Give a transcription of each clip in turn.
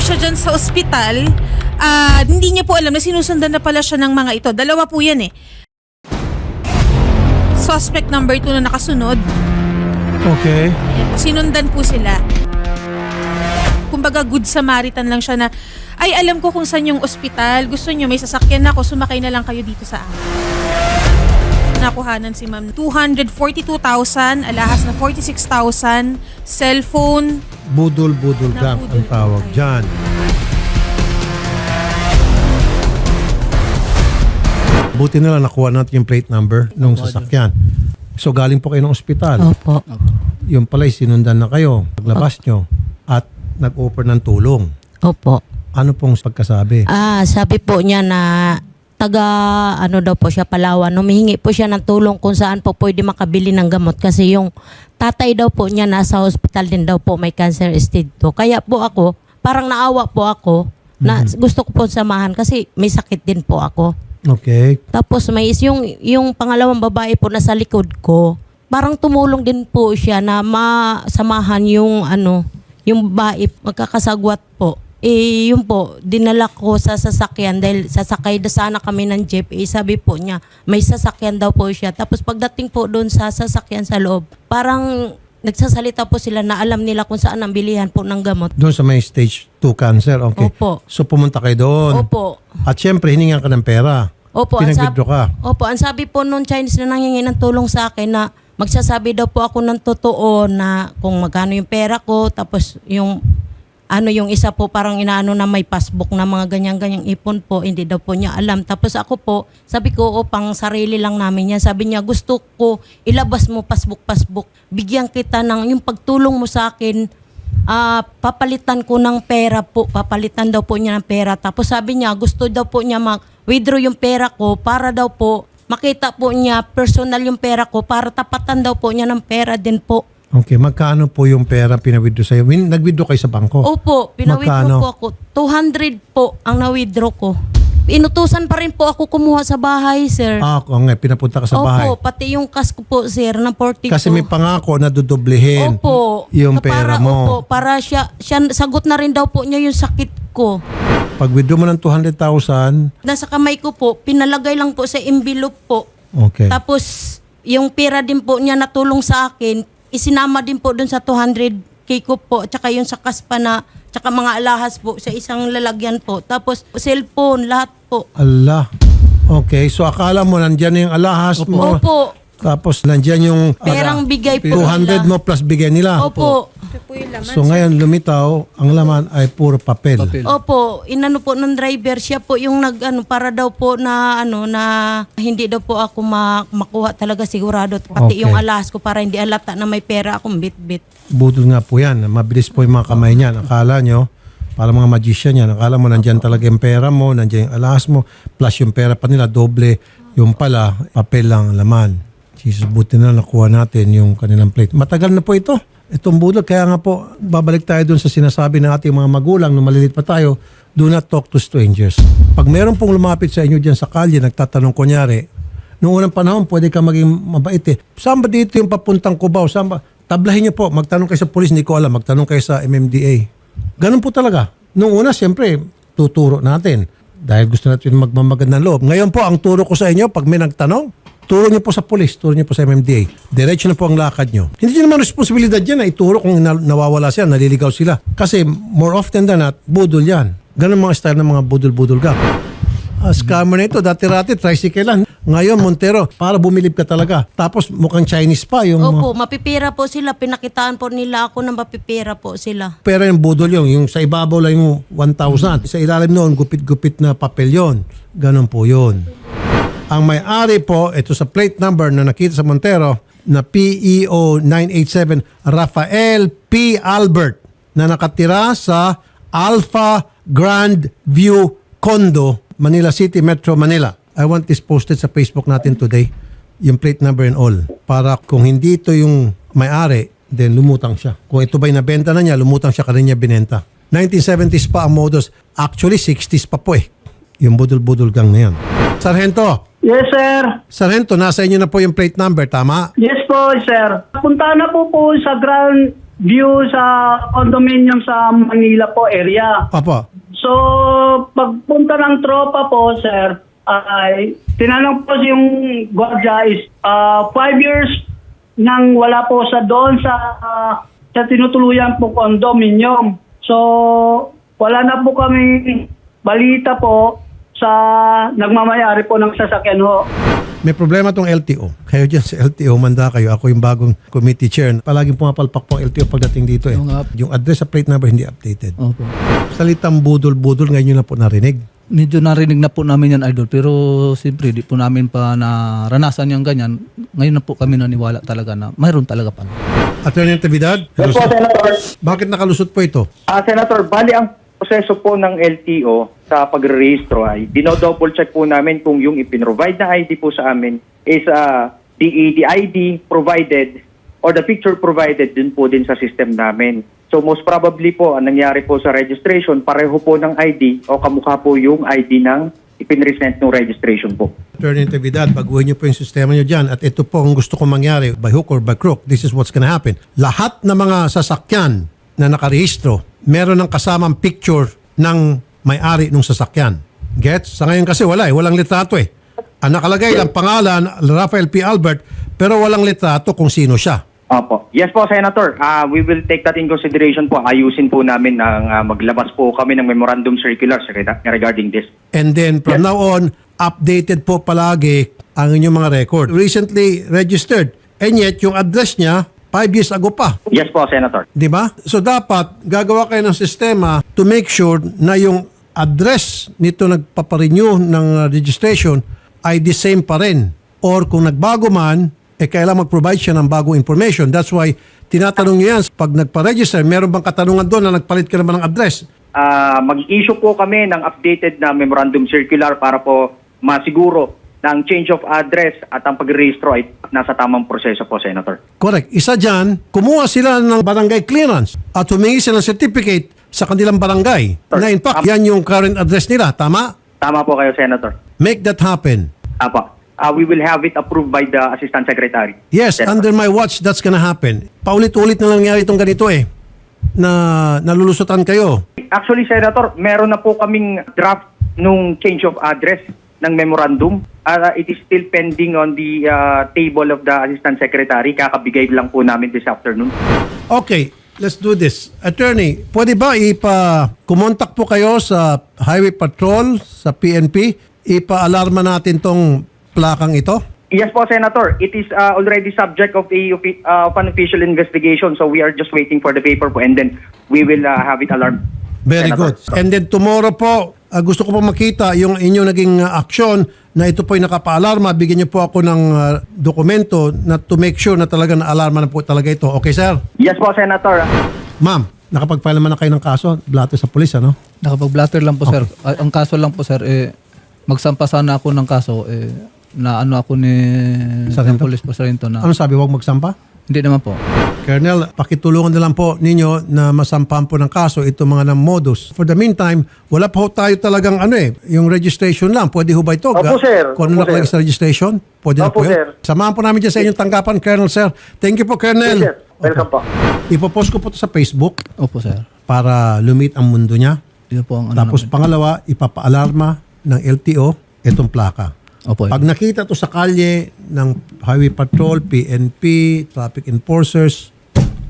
siya dyan sa ospital, ah, hindi niya po alam na sinusundan na pala siya ng mga ito. Dalawa po yan eh. Suspect number 2 na nakasunod. Okay. Po, Sinundan po sila. Kumbaga good Samaritan lang siya na, ay alam ko kung saan yung ospital. Gusto nyo, may sasakyan ako, sumakay na lang kayo dito sa akin. Nakuhanan si ma'am. 242,000, alahas na 46,000, cellphone, Budol-budol Na gang ang budol. tawag dyan. Buti na lang nakuha natin yung plate number ng sasakyan. So galing po kayo ng ospital. Opo. Yung pala'y sinundan na kayo. Paglabas nyo at nag-offer ng tulong. Opo. Ano pong pagkasabi? Ah, sabi po niya na taga ano daw po siya Palawan. Humihingi po siya ng tulong kung saan po pwede makabili ng gamot kasi yung tatay daw po niya nasa hospital din daw po may cancer stage 2. Kaya po ako, parang naawa po ako na gusto ko po samahan kasi may sakit din po ako. Okay. Tapos may is yung yung pangalawang babae po na sa likod ko. Parang tumulong din po siya na masamahan yung ano, yung babae magkakasagwat po. Eh, yun po, dinala ko sa sasakyan dahil sasakay na sana kami ng jeep. Eh, sabi po niya, may sasakyan daw po siya. Tapos pagdating po doon sa sasakyan sa loob, parang nagsasalita po sila na alam nila kung saan ang bilihan po ng gamot. Doon sa may stage 2 cancer. Okay. Opo. So pumunta kayo doon. Opo. At syempre, hiningan ka ng pera. Opo, ang Pinag-withdraw ka. Opo, ang sabi po nung Chinese na nangingi ng tulong sa akin na magsasabi daw po ako ng totoo na kung magkano yung pera ko, tapos yung ano yung isa po parang inaano na may passbook na mga ganyan-ganyang ipon po, hindi daw po niya alam. Tapos ako po, sabi ko, o pang sarili lang namin yan. Sabi niya, gusto ko ilabas mo passbook-passbook. Bigyan kita ng yung pagtulong mo sa akin, Ah, papalitan ko ng pera po. Papalitan daw po niya ng pera. Tapos sabi niya, gusto daw po niya mag-withdraw yung pera ko para daw po makita po niya personal yung pera ko para tapatan daw po niya ng pera din po. Okay, magkano po yung pera pinawithdraw sa'yo? Win- Nag-withdraw kayo sa bangko? Opo, pinawithdraw Magkano? po ako. 200 po ang na-withdraw ko. Inutusan pa rin po ako kumuha sa bahay, sir. Ah, oo nga, pinapunta ka sa bahay. Opo, pati yung cash ko po, sir, ng 40 Kasi may pangako na dudublehin Opo. yung Na pera para, mo. Opo, para siya, siya, sagot na rin daw po niya yung sakit ko. Pag withdraw mo ng 200,000, Nasa kamay ko po, pinalagay lang po sa envelope po. okay. Tapos, yung pera din po niya natulong sa akin, isinama din po dun sa 200k ko po, tsaka yung sa kaspa na, tsaka mga alahas po, sa isang lalagyan po. Tapos, cellphone, lahat po. Allah. Okay, so akala mo nandyan na yung alahas mo. Opo. Tapos nandyan yung ah, Perang bigay po 200 nila. mo plus bigay nila. Opo. Laman. So ngayon lumitaw, ang laman ay puro papel. Opo, inano po ng driver siya po yung nag ano para daw po na ano na hindi daw po ako ma- makuha talaga sigurado Okay. pati yung alas ko para hindi alata na may pera akong bit-bit. Budol nga po yan. Mabilis po yung mga kamay niyan. Akala nyo, para mga magician yan, akala mo nandyan talaga yung pera mo, nandyan yung alahas mo, plus yung pera pa nila, doble. Yung pala, papel lang ang laman. Jesus, buti na nakuha natin yung kanilang plate. Matagal na po ito. Itong budol. Kaya nga po, babalik tayo dun sa sinasabi ng ating mga magulang nung malilit pa tayo, do not talk to strangers. Pag meron pong lumapit sa inyo dyan sa kalye, nagtatanong kunyari, Noong unang panahon, pwede ka maging mabait eh. Saan ba dito yung papuntang Cubao? Saan ba? Tablahin niyo po. Magtanong kayo sa polis, hindi ko alam. Magtanong kayo sa MMDA. Ganun po talaga. Noong una, siyempre, tuturo natin. Dahil gusto natin magmamagandang loob. Ngayon po, ang turo ko sa inyo, pag may nagtanong, turo niyo po sa polis, turo niyo po sa MMDA. Diretso na po ang lakad niyo. Hindi niyo naman responsibilidad yan na ituro kung na- nawawala sila, naliligaw sila. Kasi more often than not, budol yan. Ganun mga style ng mga budol-budol gang. Ah, scammer na ito, dati-rati, tricycle lang. Ngayon, Montero, para bumilib ka talaga. Tapos mukhang Chinese pa yung Opo, mapipira po sila. Pinakitaan po nila ako ng mapipira po sila. pera yung budol yung, yung sa ibabaw lang yung 1,000. Sa ilalim noon, gupit-gupit na papel yon. Ganon po yun. Ang may-ari po, ito sa plate number na nakita sa Montero, na PEO 987 Rafael P. Albert na nakatira sa Alpha Grand View Condo, Manila City, Metro Manila. I want this posted sa Facebook natin today, yung plate number and all. Para kung hindi ito yung may-ari, then lumutang siya. Kung ito ba'y nabenta na niya, lumutang siya kanya binenta. 1970s pa ang modus. Actually, 60s pa po eh. Yung budol-budol gang na yan. Sargento, Yes, sir. Sargento, nasa inyo na po yung plate number, tama? Yes po, sir. Punta na po po sa Grand view sa condominium sa Manila po area. Opo. So, pagpunta ng tropa po, sir, ay tinanong po yung gwardiya is ah, five years nang wala po sa doon sa ah, sa tinutuluyan po condominium. So, wala na po kami balita po sa nagmamayari po ng sasakyan ho. May problema tong LTO. Kayo dyan sa LTO, manda kayo. Ako yung bagong committee chair. Palaging pumapalpak po ang LTO pagdating dito eh. Nga. Yung address sa plate number hindi updated. Opo. Salitang budol-budol, ngayon nyo na po narinig. Medyo narinig na po namin yan, Idol. Pero siyempre, di po namin pa naranasan yung ganyan. Ngayon na po kami naniwala talaga na mayroon talaga pala. Attorney Natividad, Yes po, Senator. bakit nakalusot po ito? Ah, Senator, bali ang proseso po ng LTO sa pagre-registro ay dino-double check po namin kung yung ipinrovide na ID po sa amin is uh, the, the ID provided or the picture provided din po din sa system namin. So most probably po, ang nangyari po sa registration, pareho po ng ID o kamukha po yung ID ng ipinresent ng registration po. Attorney Natividad, baguhin nyo po yung sistema nyo dyan at ito po ang gusto kong mangyari by hook or by crook. This is what's gonna happen. Lahat ng mga sasakyan na nakarehistro, meron ng kasamang picture ng may-ari ng sasakyan. Gets? Sa ngayon kasi wala eh. Walang litrato eh. Ang nakalagay lang pangalan, Rafael P. Albert, pero walang litrato kung sino siya. Opo. Yes po, Senator. Ah, we will take that in consideration po. Ayusin po namin na ah, maglabas po kami ng memorandum circulars rega- regarding this. And then from now on, updated po palagi ang inyong mga record. Recently registered. And yet, yung address niya, five years ago pa. Yes po, Senator. Di ba? So dapat gagawa kayo ng sistema to make sure na yung address nito nagpaparenew ng uh, registration ay the same pa rin. Or kung nagbago man, eh kailangan mag-provide siya ng bagong information. That's why tinatanong niyo yan, pag nagpa-register, meron bang katanungan doon na nagpalit ka naman ng address? Ah, mag-issue po kami ng updated na memorandum circular para po masiguro ang change of address at ang pag-rehistro ay nasa tamang proseso po, Senator. Correct. Isa dyan, kumuha sila ng barangay clearance at humingi sila ng certificate sa kanilang barangay. Na in fact, yan yung current address nila. Tama? Tama po kayo, Senator. Make that happen. Apo. Ah, we will have it approved by the Assistant Secretary. Yes, Senator. under my watch, that's gonna happen. Paulit-ulit na nangyari itong ganito eh. Na nalulusutan kayo. Actually, Senator, meron na po kaming draft nung change of address ng memorandum. Ah, it is still pending on the ah, table of the Assistant Secretary. Kakabigay lang po namin this afternoon. Okay, let's do this. Attorney, pwede ba ipa kumontak po kayo sa Highway Patrol, sa PNP, ipa-alarma natin tong plakang ito? Yes po, Senator. It is uh, already subject of, a, of, a- uh, of an official investigation. So we are just waiting for the paper po and then we will uh, have it alarmed. Very Senator. good. And then tomorrow po, ah, gusto ko po makita yung inyong naging ah, aksyon na ito po ay nakapaalarma. Bigyan niyo po ako ng ah, dokumento na to make sure na talaga na-alarma na po talaga ito. Okay, sir? Yes po, Senator. Ma'am, nakapag-file naman na kayo ng kaso, blato sa pulis, ano? Nakapag-blatter lang po, sir. Ah, ang kaso lang po, sir, eh, magsampa sana ako ng kaso, eh, na ano ako ni Sargento? ng police po, Sargento, na Ano sabi, huwag magsampa? hindi naman po. Colonel, pakitulungan na lang po ninyo na masampahan po ng kaso itong mga ng modus. For the meantime, wala pa ho tayo talagang ano eh, yung registration lang. Pwede ho ba ito? Opo, sir. Kung ano Opo, nakalagay sa registration, pwede na po yun. sir. Samahan po namin dyan sa inyong tanggapan, Colonel, sir. Thank you po, Colonel. Yes, sir. Welcome po. Ipopost ko po ito sa Facebook Opo, sir. para lumit ang mundo niya. Yun po ang ano Tapos namin. pangalawa, ipapaalarma ng LTO itong plaka. Opo, Pag nakita to sa kalye ng Highway Patrol, PNP, traffic enforcers,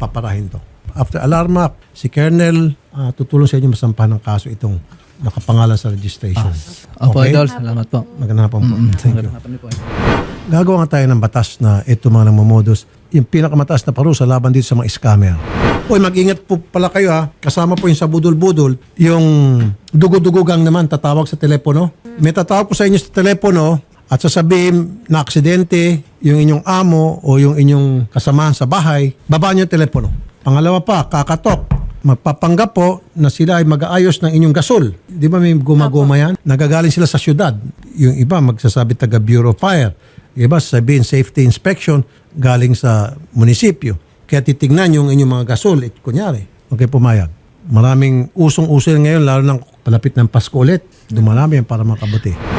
paparahin to. After alarma, si Colonel ah, tutulong sa inyo masampahan ng kaso itong nakapangalan sa registration. Opo, Idol. Salamat po. Magandang hapon po. Thank you. Po. Gagawa nga tayo ng batas na ito mga namomodus, yung pinakamataas na parusa laban dito sa mga scammer. Uy, mag-ingat po pala kayo ha. Kasama po yung sa budol-budol, yung dugo-dugugang naman tatawag sa telepono. May tatawag po sa inyo sa telepono at sasabihin na aksidente yung inyong amo o yung inyong kasamahan sa bahay, babaan yung telepono. Pangalawa pa, kakatok. Magpapanggap po na sila ay mag-aayos ng inyong gasol. Di ba may gumagoma yan? Nagagaling sila sa syudad. Yung iba magsasabi taga Bureau of Fire. Yung iba sabihin safety inspection galing sa munisipyo. Kaya titignan yung inyong mga gasol. Eh, kunyari, okay pumayag. Maraming usong-uso ngayon, lalo ng palapit ng Pasko ulit. Dumarami yan para makabuti.